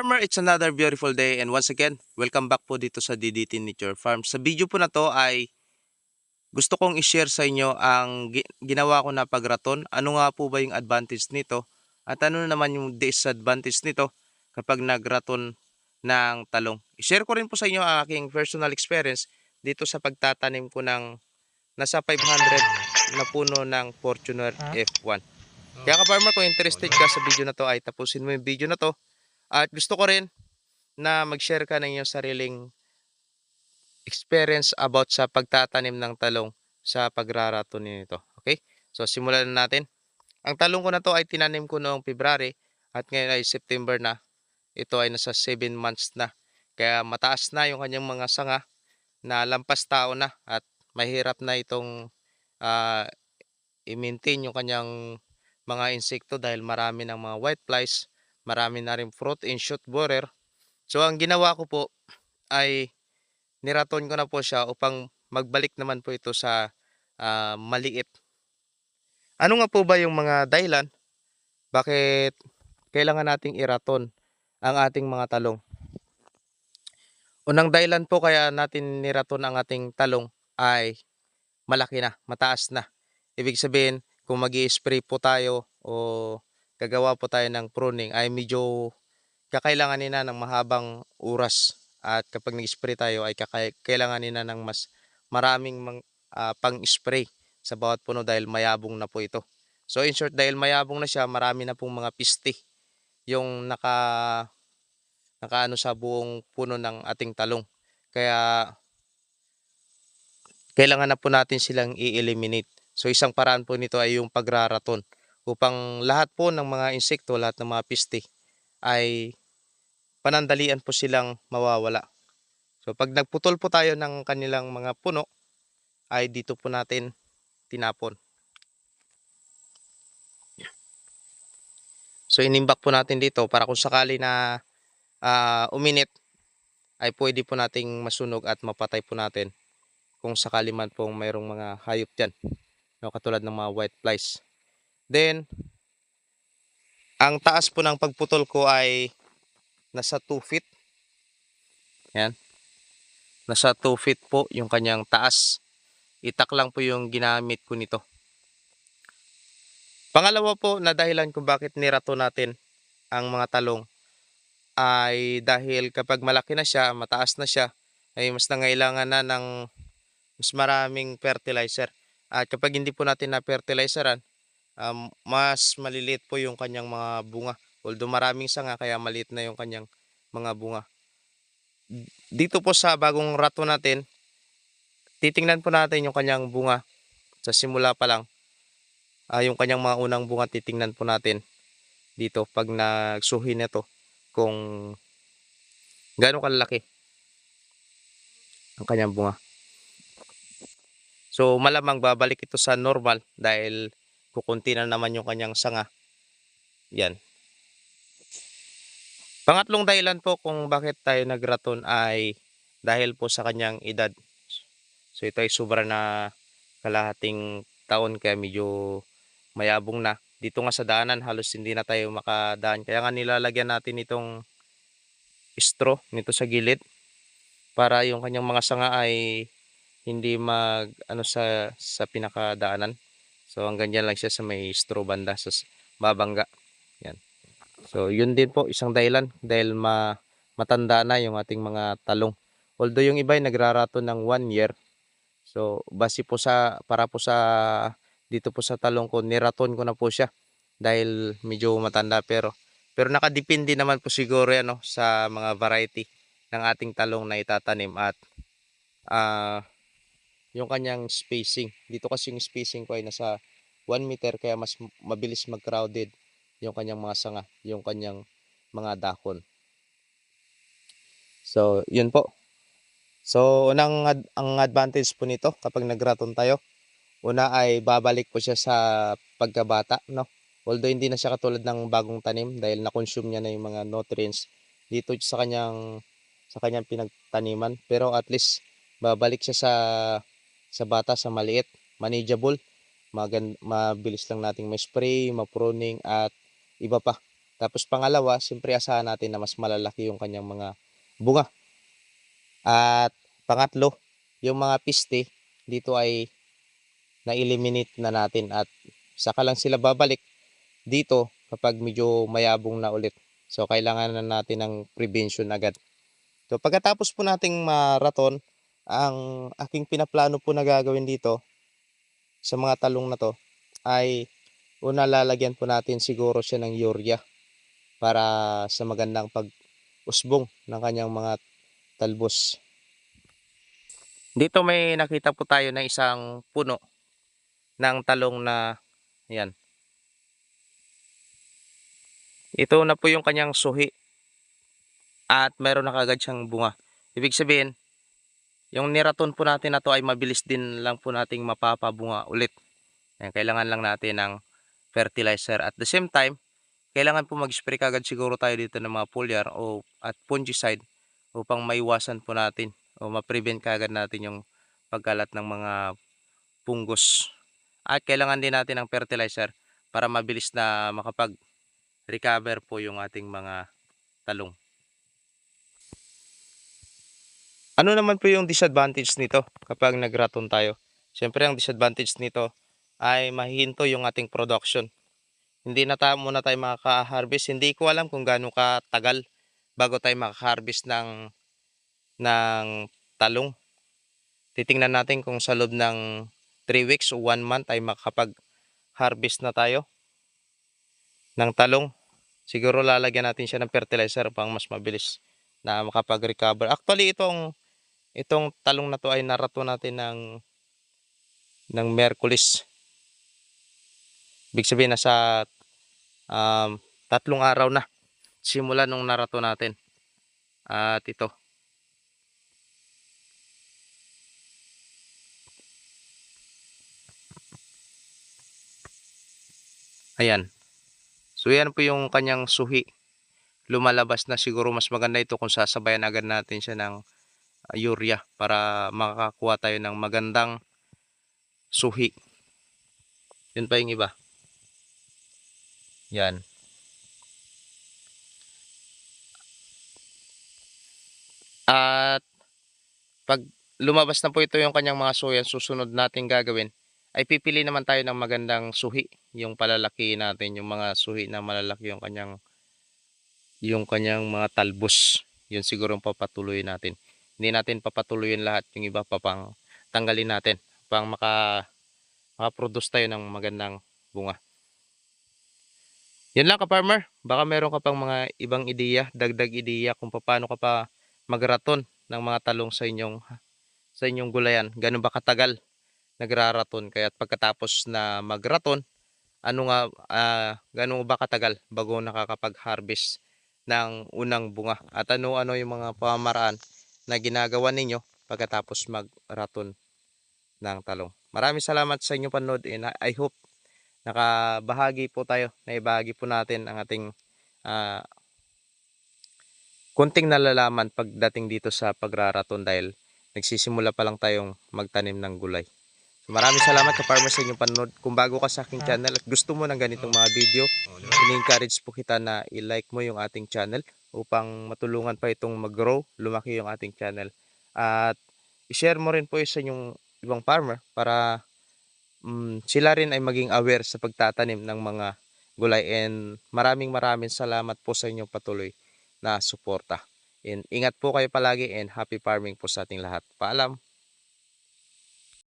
Farmer, it's another beautiful day and once again, welcome back po dito sa DDT Nature Farm. Sa video po na to ay gusto kong i-share sa inyo ang gi- ginawa ko na pagraton. Ano nga po ba yung advantage nito at ano naman yung disadvantage nito kapag nagraton ng talong. I-share ko rin po sa inyo ang aking personal experience dito sa pagtatanim ko ng nasa 500 na puno ng Fortuner F1. Kaya ka farmer, kung interested ka sa video na to ay tapusin mo yung video na to at gusto ko rin na mag-share ka ng iyong sariling experience about sa pagtatanim ng talong sa pagrarato nito. Okay? So simulan na natin. Ang talong ko na to ay tinanim ko noong February at ngayon ay September na. Ito ay nasa 7 months na. Kaya mataas na yung kanyang mga sanga na lampas tao na at mahirap na itong ah, i-maintain yung kanyang mga insekto dahil marami ng mga white flies marami na rin fruit and shoot borer. So ang ginawa ko po ay niraton ko na po siya upang magbalik naman po ito sa ah, maliit. Ano nga po ba yung mga dahilan? Bakit kailangan nating iraton ang ating mga talong? Unang dahilan po kaya natin niraton ang ating talong ay malaki na, mataas na. Ibig sabihin, kung mag spray po tayo o gagawa po tayo ng pruning ay medyo kakailanganin na ng mahabang oras at kapag nag-spray tayo ay kakay- kailanganin na ng mas maraming mang, ah, pang-spray sa bawat puno dahil mayabong na po ito. So in short, dahil mayabong na siya, marami na pong mga piste yung naka nakaano sa buong puno ng ating talong. Kaya kailangan na po natin silang i-eliminate. So isang paraan po nito ay yung pagraraton upang lahat po ng mga insekto, lahat ng mga piste ay panandalian po silang mawawala. So pag nagputol po tayo ng kanilang mga puno, ay dito po natin tinapon. So inimbak po natin dito para kung sakali na ah, uminit, ay pwede po nating masunog at mapatay po natin kung sakali man pong mayroong mga hayop dyan. No, katulad ng mga white flies. Then, ang taas po ng pagputol ko ay nasa 2 feet. Yan. Nasa 2 feet po yung kanyang taas. Itak lang po yung ginamit ko nito. Pangalawa po na dahilan kung bakit nirato natin ang mga talong ay dahil kapag malaki na siya, mataas na siya, ay mas nangailangan na ng mas maraming fertilizer. At kapag hindi po natin na-fertilizeran, um, mas maliliit po yung kanyang mga bunga. Although maraming sanga kaya maliit na yung kanyang mga bunga. Dito po sa bagong rato natin, titingnan po natin yung kanyang bunga sa simula pa lang. Ah, yung kanyang mga unang bunga titingnan po natin dito pag nagsuhi na to kung gaano kalaki ang kanyang bunga. So malamang babalik ito sa normal dahil kukunti na naman yung kanyang sanga. Yan. Pangatlong dahilan po kung bakit tayo nagraton ay dahil po sa kanyang edad. So ito ay sobra na kalahating taon kaya medyo mayabong na. Dito nga sa daanan halos hindi na tayo makadaan. Kaya nga nilalagyan natin itong straw nito sa gilid para yung kanyang mga sanga ay hindi mag ano sa sa pinakadaanan. So hanggang dyan lang siya sa may straw banda sa babangga. Yan. So yun din po isang dahilan dahil ma matanda na yung ating mga talong. Although yung iba ay nagrarato ng one year. So base po sa para po sa dito po sa talong ko niraton ko na po siya dahil medyo matanda pero pero nakadepende naman po siguro yan no, sa mga variety ng ating talong na itatanim at ah yung kanyang spacing. Dito kasi yung spacing ko ay nasa 1 meter kaya mas mabilis mag-crowded yung kanyang mga sanga, yung kanyang mga dahon. So, yun po. So, unang ad- ang advantage po nito kapag nagraton tayo, una ay babalik po siya sa pagkabata, no? Although hindi na siya katulad ng bagong tanim dahil na-consume niya na yung mga nutrients dito sa kanyang sa kanyang pinagtaniman, pero at least babalik siya sa sa bata sa maliit, manageable, magan mabilis lang nating ma-spray, ma-pruning at iba pa Tapos pangalawa, siyempre asahan natin na mas malalaki yung kanyang mga bunga. At pangatlo, yung mga piste dito ay na-eliminate na natin at saka lang sila babalik dito kapag medyo mayabong na ulit. So kailangan na natin ng prevention agad. So pagkatapos po nating maraton, ang aking pinaplano po na gagawin dito sa mga talong na to ay una lalagyan po natin siguro siya ng urea para sa magandang pag-usbong ng kanyang mga talbos. Dito may nakita po tayo ng isang puno ng talong na yan. Ito na po yung kanyang suhi at meron na kagad siyang bunga. Ibig sabihin, yung niraton po natin na to ay mabilis din lang po nating mapapabunga ulit. Ayan, kailangan lang natin ng fertilizer. At the same time, kailangan po mag-spray kagad siguro tayo dito ng mga foliar o at fungicide upang maiwasan po natin o ma-prevent kagad natin yung pagkalat ng mga punggos. At kailangan din natin ng fertilizer para mabilis na makapag-recover po yung ating mga talong. Ano naman po yung disadvantage nito kapag nagraton tayo? Siyempre ang disadvantage nito ay mahihinto yung ating production. Hindi na tayo muna tayo makaka-harvest. Hindi ko alam kung gaano katagal bago tayo makaka-harvest ng ng talong. Titingnan natin kung sa loob ng 3 weeks o 1 month ay makakapag-harvest na tayo ng talong. Siguro lalagyan natin siya ng fertilizer pang mas mabilis na makapag-recover. Actually, itong itong talong na to ay narato natin ng ng Merkulis. Ibig sabihin nasa um, tatlong araw na simula nung narato natin. At ito. Ayan. So yan po yung kanyang suhi. Lumalabas na siguro mas maganda ito kung sasabayan agad natin siya ng urea para makakakuha tayo ng magandang suhi. Yun pa yung iba. Yan. At pag lumabas na po ito yung kanyang mga suyan, susunod natin gagawin, ay pipili naman tayo ng magandang suhi. Yung palalaki natin, yung mga suhi na malalaki yung kanyang yung kanyang mga talbos. Yun siguro ang papatuloy natin. Hindi natin papatuloyin lahat yung iba pa pang tanggalin natin pang maka makaproduce tayo ng magandang bunga. Yan lang ka-farmer. Baka meron ka pang mga ibang ideya, dagdag ideya kung paano ka pa magraton ng mga talong sa inyong sa inyong gulayan. Ganun ba katagal nagraraton? Kaya pagkatapos na magraton, ano nga ah, ganun ba katagal bago nakakapag-harvest ng unang bunga? At ano-ano yung mga pamamaraan na ginagawa ninyo pagkatapos magraton ng talong. Maraming salamat sa inyong panood and I hope nakabahagi po tayo, naibahagi po natin ang ating ah, kunting nalalaman pagdating dito sa pagraraton dahil nagsisimula pa lang tayong magtanim ng gulay. So, maraming salamat ka farmer sa inyong panonood. Kung bago ka sa aking channel at gusto mo ng ganitong mga video, ini-encourage po kita na i-like mo yung ating channel upang matulungan pa itong mag-grow, lumaki yung ating channel. At i-share mo rin po sa inyong ibang farmer para mm, sila rin ay maging aware sa pagtatanim ng mga gulay and maraming maraming salamat po sa inyong patuloy na suporta. And ingat po kayo palagi and happy farming po sa ating lahat. Paalam!